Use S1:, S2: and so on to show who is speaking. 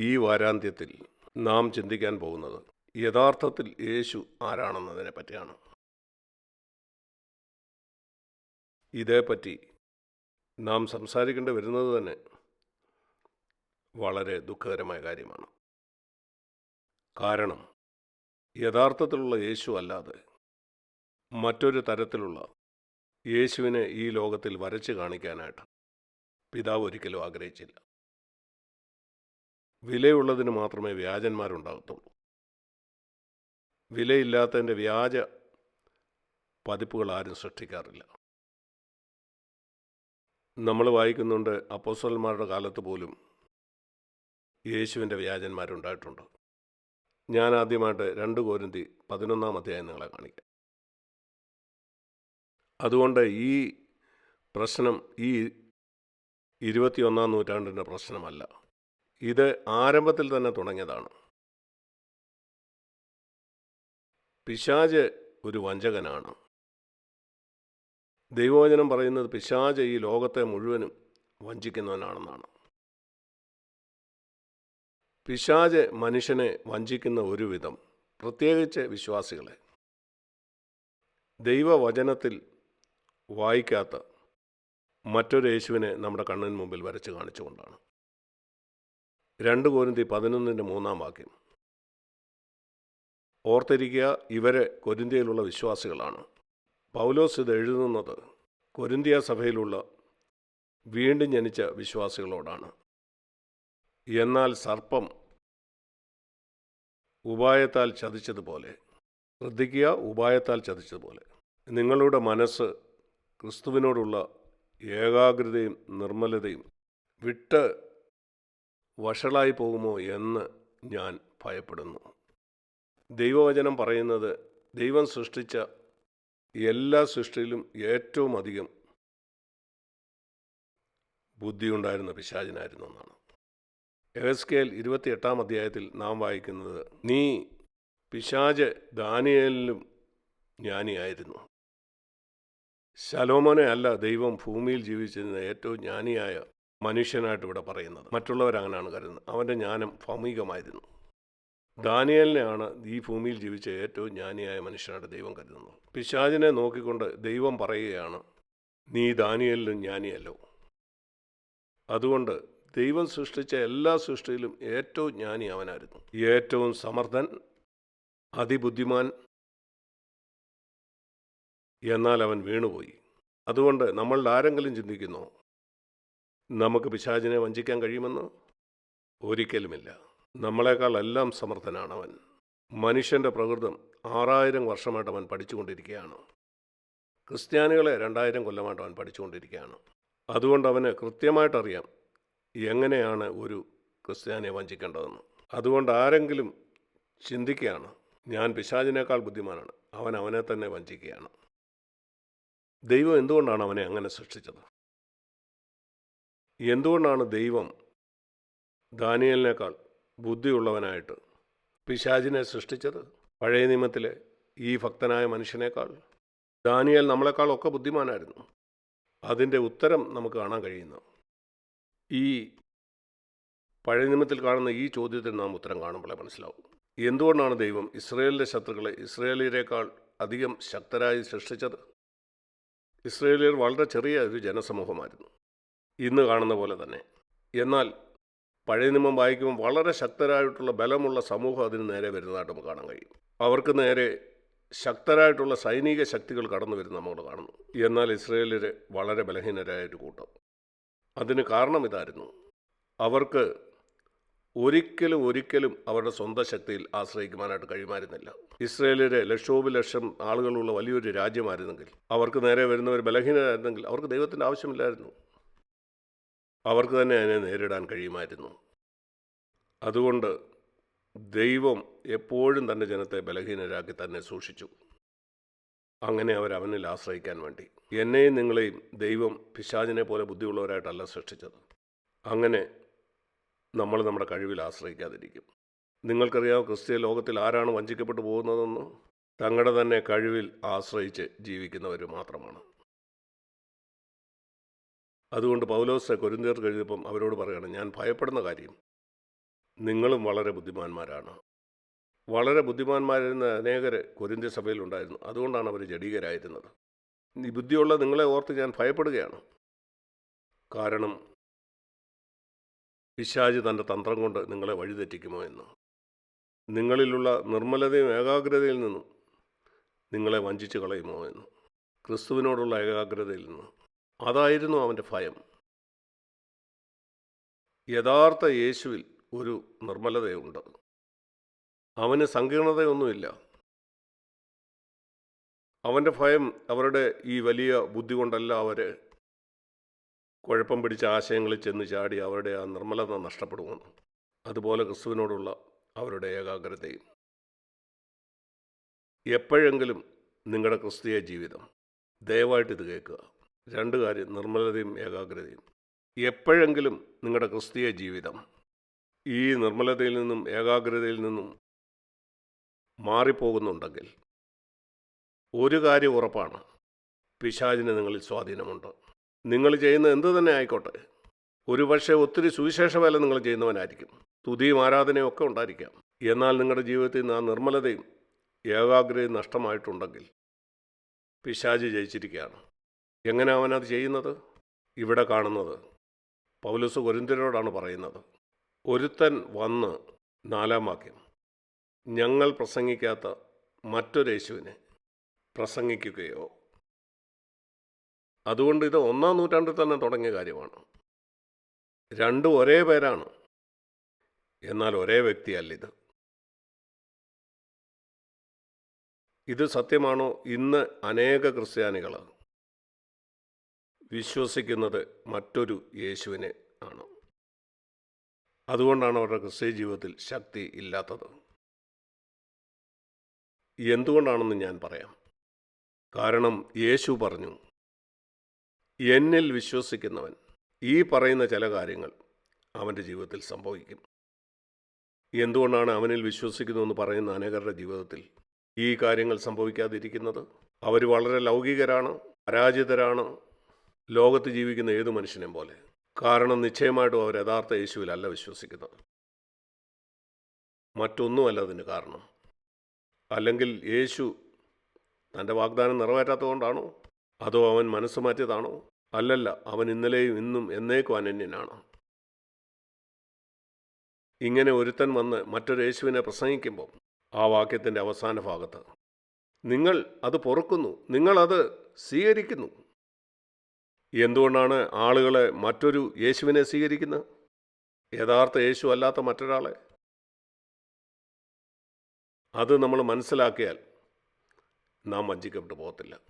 S1: ഈ വാരാന്ത്യത്തിൽ നാം ചിന്തിക്കാൻ പോകുന്നത് യഥാർത്ഥത്തിൽ യേശു ആരാണെന്നതിനെ പറ്റിയാണ്. ഇതേപ്പറ്റി നാം സംസാരിക്കേണ്ടി വരുന്നത് തന്നെ വളരെ ദുഃഖകരമായ കാര്യമാണ്. കാരണം യഥാർത്ഥത്തിലുള്ള യേശു അല്ലാതെ മറ്റൊരു തരത്തിലുള്ള യേശുവിനെ ഈ ലോകത്തിൽ വരച്ച് കാണിക്കാനായിട്ട് പിതാവ് ഒരിക്കലും ആഗ്രഹിച്ചില്ല. വിലയുള്ളതിന് മാത്രമേ വ്യാജന്മാരുണ്ടാകത്തുള്ളൂ. വിലയില്ലാത്തതിന്റെ വ്യാജ പതിപ്പുകൾ ആരും സൃഷ്ടിക്കാറില്ല. നമ്മൾ വായിക്കുന്നുണ്ട് അപ്പോസ്വലന്മാരുടെ കാലത്ത് പോലും യേശുവിന്റെ വ്യാജന്മാരുണ്ടായിട്ടുണ്ട്. ഞാൻ ആദ്യമായിട്ട് രണ്ട് കോരിന്തി പതിനൊന്നാം അധ്യായം നിങ്ങളെ കാണിക്കാം. അതുകൊണ്ട് ഈ പ്രശ്നം ഈ ഇരുപത്തിയൊന്നാം നൂറ്റാണ്ടിന്റെ പ്രശ്നമല്ല. ഇത് ആരംഭത്തിൽ തന്നെ തുടങ്ങിയതാണ്. പിശാജ് ഒരു വഞ്ചകനാണ്. ദൈവവചനം പറയുന്നത് പിശാജ് ഈ ലോകത്തെ മുഴുവനും വഞ്ചിക്കുന്നവനാണെന്നാണ്. പിശാജ് മനുഷ്യനെ വഞ്ചിക്കുന്ന ഒരു വിധം പ്രത്യേകിച്ച് വിശ്വാസികളെ. ദൈവവചനത്തിൽ വായിക്കാത്ത മറ്റൊരു യേശുവിനെ നമ്മുടെ കണ്ണിന് മുമ്പിൽ വരച്ച് കാണിച്ചുകൊണ്ടാണ്. രണ്ട് കോരിന്തി പതിനൊന്നിന്റെ മൂന്നാം വാക്യം. ഓർത്തിരിക്കുക ഇവരെ കൊരിന്തിയിലുള്ള വിശ്വാസികളാണ്. പൗലോസ് ഇത് എഴുതുന്നത് കൊരിന്തിയ സഭയിലുള്ള വീണ്ടും ജനിച്ച വിശ്വാസികളോടാണ്. എന്നാൽ സർപ്പം ഉപായത്താൽ ചതിച്ചതുപോലെ ശ്രദ്ധിക്കുക ഉപായത്താൽ ചതിച്ചതുപോലെ. നിങ്ങളുടെ മനസ്സ് ക്രിസ്തുവിനോടുള്ള ഏകാഗ്രതയും നിർമ്മലതയും വിട്ട് വഷളായി പോകുമോ എന്ന് ഞാൻ ഭയപ്പെടുന്നു. ദൈവവചനം പറയുന്നത് ദൈവം സൃഷ്ടിച്ച എല്ലാ സൃഷ്ടിയിലും ഏറ്റവും അധികം ബുദ്ധിയുണ്ടായിരുന്ന പിശാചിനായിരുന്നു എന്നാണ്. എഹസ്കേൽ ഇരുപത്തിയെട്ടാം അധ്യായത്തിൽ നാം വായിക്കുന്നത് നീ പിശാജ് ദാനിയലിലും ജ്ഞാനിയായിരുന്നു. ശലോമോനെ അല്ല ദൈവം ഭൂമിയിൽ ജീവിച്ചിരുന്ന ഏറ്റവും ജ്ഞാനിയായ മനുഷ്യനായിട്ട് ഇവിടെ പറയുന്നത്. മറ്റുള്ളവരങ്ങനെയാണ് കരുതുന്നത്. അവന്റെ ജ്ഞാനം ഭൗമികമായിരുന്നു. ദാനിയലിനെയാണ് ഈ ഭൂമിയിൽ ജീവിച്ച ഏറ്റവും ജ്ഞാനിയായ മനുഷ്യനായിട്ട് ദൈവം കരുതുന്നത്. പിശാചിനെ നോക്കിക്കൊണ്ട് ദൈവം പറയുകയാണ് നീ ദാനിയലിലും ജ്ഞാനിയല്ലോ. അതുകൊണ്ട് ദൈവം സൃഷ്ടിച്ച എല്ലാ സൃഷ്ടിയിലും ഏറ്റവും ജ്ഞാനി അവനായിരുന്നു. ഏറ്റവും സമർത്ഥൻ അതിബുദ്ധിമാൻ എന്നാൽ അവൻ വീണുപോയി. അതുകൊണ്ട് നമ്മളിൽ ആരെങ്കിലും ചിന്തിക്കുന്നോ? നമുക്ക് പിശാചിനെ വഞ്ചിക്കാൻ കഴിയുമെന്ന്? ഒരിക്കലുമില്ല. നമ്മളെക്കാളെല്ലാം സമർത്ഥനാണ് അവൻ മനുഷ്യന്റെ പ്രകൃതം ആറായിരം വർഷമായിട്ട് അവൻ പഠിച്ചുകൊണ്ടിരിക്കുകയാണ്. ക്രിസ്ത്യാനികളെ രണ്ടായിരം കൊല്ലമായിട്ട് അവൻ പഠിച്ചുകൊണ്ടിരിക്കുകയാണ്. അതുകൊണ്ട് അവന് കൃത്യമായിട്ടറിയാം എങ്ങനെയാണ് ഒരു ക്രിസ്ത്യാനിയെ വഞ്ചിക്കേണ്ടതെന്ന്. അതുകൊണ്ട് ആരെങ്കിലും ചിന്തിക്കുകയാണ് ഞാൻ പിശാചിനേക്കാൾ ബുദ്ധിമാനാണ്. അവൻ അവനെ തന്നെ വഞ്ചിക്കുകയാണ്. ദൈവം എന്തുകൊണ്ടാണ് അവനെ അങ്ങനെ സൃഷ്ടിച്ചത്? എന്തുകൊണ്ടാണ് ദൈവം ദാനിയലിനേക്കാൾ ബുദ്ധിയുള്ളവനായിട്ട് പിശാചിനെ സൃഷ്ടിച്ചത്? പഴയ നിയമത്തിലെ ഈ ഭക്തനായ മനുഷ്യനേക്കാൾ ദാനിയൽ നമ്മളെക്കാളൊക്കെ ബുദ്ധിമാനായിരുന്നു. അതിന്റെ ഉത്തരം നമുക്ക് കാണാൻ കഴിയുന്നു. ഈ പഴയ നിയമത്തിൽ കാണുന്ന ഈ ചോദ്യത്തിന് നാം ഉത്തരം കാണുമ്പോഴേ മനസ്സിലാവും. എന്തുകൊണ്ടാണ് ദൈവം ഇസ്രയേലിന്റെ ശത്രുക്കളെ ഇസ്രയേലിയരെക്കാൾ അധികം ശക്തരായി സൃഷ്ടിച്ചത്? ഇസ്രയേലിയർ വളരെ ചെറിയ ഒരു ജനസമൂഹമായിരുന്നു. ഇന്ന് കാണുന്ന പോലെ തന്നെ. എന്നാൽ പഴയ നിയമം വായിക്കുമ്പോൾ വളരെ ശക്തരായിട്ടുള്ള ബലമുള്ള സമൂഹം അതിന് നേരെ വരുന്നതായിട്ട് നമുക്ക് കാണാൻ കഴിയും. അവർക്ക് നേരെ ശക്തരായിട്ടുള്ള സൈനിക ശക്തികൾ കടന്നു വരുന്ന നമ്മൾ കാണുന്നു. എന്നാൽ ഇസ്രയേലിൽ വളരെ ബലഹീനരായ ഒരു കൂട്ടം. അതിന് കാരണം ഇതായിരുന്നു. അവർക്ക് ഒരിക്കലും ഒരിക്കലും അവരുടെ സ്വന്തം ശക്തിയിൽ ആശ്രയിക്കുവാനായിട്ട് കഴിയുമായിരുന്നില്ല. ഇസ്രയേലിലെ ലക്ഷോപലക്ഷം ആളുകളുള്ള വലിയൊരു രാജ്യമായിരുന്നെങ്കിൽ അവർക്ക് നേരെ വരുന്നവർ ബലഹീനരായിരുന്നെങ്കിൽ അവർക്ക് ദൈവത്തിന്റെ ആവശ്യമില്ലായിരുന്നു. അവർക്ക് തന്നെ അതിനെ നേരിടാൻ കഴിയുമായിരുന്നു. അതുകൊണ്ട് ദൈവം എപ്പോഴും തന്റെ ജനത്തെ ബലഹീനരാക്കി തന്നെ സൂക്ഷിച്ചു. അങ്ങനെ അവർ അവനിൽ ആശ്രയിക്കാൻ വേണ്ടി. എന്നെയും നിങ്ങളെയും ദൈവം പിശാചിനെ പോലെ ബുദ്ധിയുള്ളവരായിട്ടല്ല സൃഷ്ടിച്ചത്. അങ്ങനെ നമ്മൾ നമ്മുടെ കഴിവിൽ ആശ്രയിക്കാതിരിക്കും. നിങ്ങൾക്കറിയാം ക്രിസ്തീയ ലോകത്തിൽ ആരാണ് വഞ്ചിക്കപ്പെട്ടു പോകുന്നതെന്ന്? തങ്ങളുടെ തന്നെ കഴിവിൽ ആശ്രയിച്ച് ജീവിക്കുന്നവർ മാത്രമാണ്. അതുകൊണ്ട് പൗലോസ് കൊരിന്തിയർക്ക് എഴുതിയപ്പം അവരോട് പറയണം ഞാൻ ഭയപ്പെടുന്ന കാര്യം നിങ്ങളും വളരെ ബുദ്ധിമാന്മാരാണ്. വളരെ ബുദ്ധിമാന്മാരായിരുന്ന അനേകർ കൊരിന്ത്യ സഭയിലുണ്ടായിരുന്നു. അതുകൊണ്ടാണ് അവർ ജഡീകരായിരുന്നത്. ഈ ബുദ്ധിയുള്ള നിങ്ങളെ ഓർത്ത് ഞാൻ ഭയപ്പെടുകയാണ്. കാരണം പിശാജ് തന്റെ തന്ത്രം കൊണ്ട് നിങ്ങളെ വഴിതെറ്റിക്കുമോ എന്ന്. നിങ്ങളിലുള്ള നിർമ്മലതയും ഏകാഗ്രതയിൽ നിന്നും നിങ്ങളെ വഞ്ചിച്ച് കളയുമോ എന്ന്. ക്രിസ്തുവിനോടുള്ള ഏകാഗ്രതയിൽ നിന്ന് അതായിരുന്നു അവന്റെ ഭയം. യഥാർത്ഥ യേശുവിൽ ഒരു നിർമ്മലതയുണ്ട്. അവന് സങ്കീർണതയൊന്നുമില്ല. അവന്റെ ഭയം അവരുടെ ഈ വലിയ ബുദ്ധി കൊണ്ടല്ല അവർ കുഴപ്പം പിടിച്ച ആശയങ്ങളിൽ ചെന്ന് ചാടി അവരുടെ ആ നിർമ്മലത നഷ്ടപ്പെടുമെന്ന് അതുപോലെ ക്രിസ്തുവിനോടുള്ള അവരുടെ ഏകാഗ്രതയും. എപ്പോഴെങ്കിലും നിങ്ങളുടെ ക്രിസ്തീയ ജീവിതം ദയവായിട്ട് ഇത് കേൾക്കുക. രണ്ട് കാര്യം നിർമ്മലതയും ഏകാഗ്രതയും. എപ്പോഴെങ്കിലും നിങ്ങളുടെ ക്രിസ്തീയ ജീവിതം ഈ നിർമ്മലതയിൽ നിന്നും ഏകാഗ്രതയിൽ നിന്നും മാറിപ്പോകുന്നുണ്ടെങ്കിൽ ഒരു കാര്യം ഉറപ്പാണ് പിശാചിന് നിങ്ങളിൽ സ്വാധീനമുണ്ട്. നിങ്ങൾ ചെയ്യുന്ന എന്ത് തന്നെ ആയിക്കോട്ടെ ഒരുപക്ഷെ ഒത്തിരി സുവിശേഷ വേല നിങ്ങൾ ചെയ്യുന്നവനായിരിക്കും. തുതിയും ആരാധനയും ഒക്കെ ഉണ്ടായിരിക്കാം. എന്നാൽ നിങ്ങളുടെ ജീവിതത്തിൽ നിന്ന് ആ നിർമ്മലതയും ഏകാഗ്രതയും നഷ്ടമായിട്ടുണ്ടെങ്കിൽ പിശാജ് ജയിച്ചിരിക്കുകയാണ്. എങ്ങനെ അവനത് ചെയ്യുന്നത്? ഇവിടെ കാണുന്നത്. പൗലസ് കൊരിന്തിരോടാണ് പറയുന്നത്. ഒരുത്തൻ വന്ന് നാലാം വാക്യം. ഞങ്ങൾ പ്രസംഗിക്കാത്ത മറ്റൊരു യേശുവിനെ പ്രസംഗിക്കുകയോ. അതുകൊണ്ട് ഇത് ഒന്നാം നൂറ്റാണ്ടിൽ തന്നെ തുടങ്ങിയ കാര്യമാണ്. രണ്ടും ഒരേ പേരാണ്. എന്നാൽ ഒരേ വ്യക്തിയല്ല ഇത് ഇത് സത്യമാണോ? ഇന്ന് അനേക ക്രിസ്ത്യാനികൾ വിശ്വസിക്കുന്നത് മറ്റൊരു യേശുവിനെ ആണ്. അതുകൊണ്ടാണ് അവരുടെ ക്രിസ്ത്യ ജീവിതത്തിൽ ശക്തി ഇല്ലാത്തത്. എന്തുകൊണ്ടാണെന്ന് ഞാൻ പറയാം. കാരണം യേശു പറഞ്ഞു എന്നിൽ വിശ്വസിക്കുന്നവൻ ഈ പറയുന്ന ചില കാര്യങ്ങൾ അവന്റെ ജീവിതത്തിൽ സംഭവിക്കും. എന്തുകൊണ്ടാണ് അവനിൽ വിശ്വസിക്കുന്നു എന്ന് പറയുന്ന അനേകരുടെ ജീവിതത്തിൽ ഈ കാര്യങ്ങൾ സംഭവിക്കാതിരിക്കുന്നത്? അവർ വളരെ ലൗകികരാണ് പരാജിതരാണ് ലോകത്ത് ജീവിക്കുന്ന ഏതു മനുഷ്യനെയും പോലെ. കാരണം നിശ്ചയമായിട്ടും അവർ യഥാർത്ഥ യേശുവിലല്ല വിശ്വസിക്കുന്നത്. മറ്റൊന്നുമല്ല അതിന് കാരണം. അല്ലെങ്കിൽ യേശു തന്റെ വാഗ്ദാനം നിറവേറ്റാത്തതുകൊണ്ടാണോ? അതോ അവൻ മനസ്സ് മാറ്റിയതാണോ? അല്ലല്ല അവൻ ഇന്നലെയും ഇന്നും എന്നേക്കും അനന്യനാണ്. ഇങ്ങനെ ഒരുത്തൻ വന്ന് മറ്റൊരു യേശുവിനെ പ്രസംഗിക്കുമ്പോൾ ആ വാക്യത്തിന്റെ അവസാന ഭാഗത്ത് നിങ്ങൾ അത് പൊറുക്കുന്നു. നിങ്ങളത് സ്വീകരിക്കുന്നു. എന്തുകൊണ്ടാണ് ആളുകളെ മറ്റൊരു യേശുവിനെ സ്വീകരിക്കുന്നത്? യഥാർത്ഥ യേശു അല്ലാത്ത മറ്റൊരാളെ? അത് നമ്മൾ മനസ്സിലാക്കിയാൽ നാം വഞ്ചിക്കപ്പെട്ടു പോകത്തില്ല.